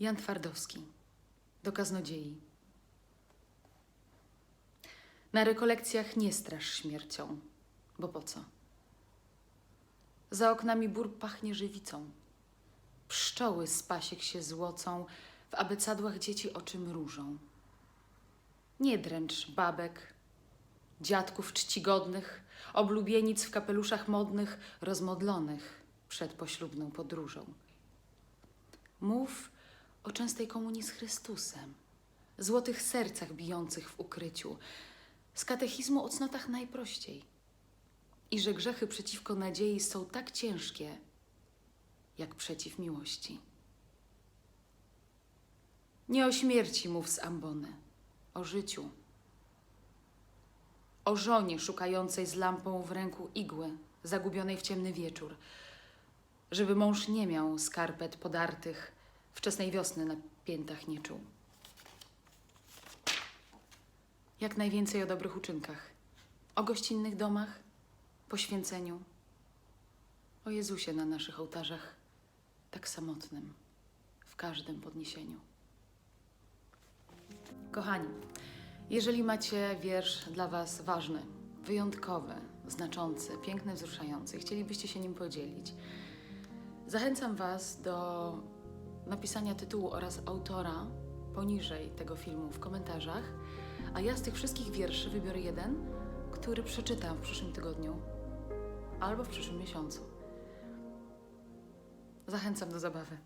Jan Twardowski. Do kaznodziei. Na rekolekcjach nie straż śmiercią, bo po co? Za oknami bór pachnie żywicą. Pszczoły z pasiek się złocą, w abecadłach dzieci oczy mrużą. Nie dręcz babek, dziadków czcigodnych, oblubienic w kapeluszach modnych, rozmodlonych przed poślubną podróżą. Mów o częstej komunii z Chrystusem, złotych sercach bijących w ukryciu, z katechizmu o cnotach najprościej i że grzechy przeciwko nadziei są tak ciężkie, jak przeciw miłości. Nie o śmierci mów z ambony, o życiu. O żonie szukającej z lampą w ręku igły, zagubionej w ciemny wieczór, żeby mąż nie miał skarpet podartych, wczesnej wiosny na piętach nie czuł. Jak najwięcej o dobrych uczynkach, o gościnnych domach, poświęceniu, o Jezusie na naszych ołtarzach, tak samotnym, w każdym podniesieniu. Kochani, jeżeli macie wiersz dla Was ważny, wyjątkowy, znaczący, piękny, wzruszający, chcielibyście się nim podzielić, zachęcam Was do napisania tytułu oraz autora poniżej tego filmu w komentarzach, a ja z tych wszystkich wierszy wybiorę jeden, który przeczytam w przyszłym tygodniu albo w przyszłym miesiącu. Zachęcam do zabawy.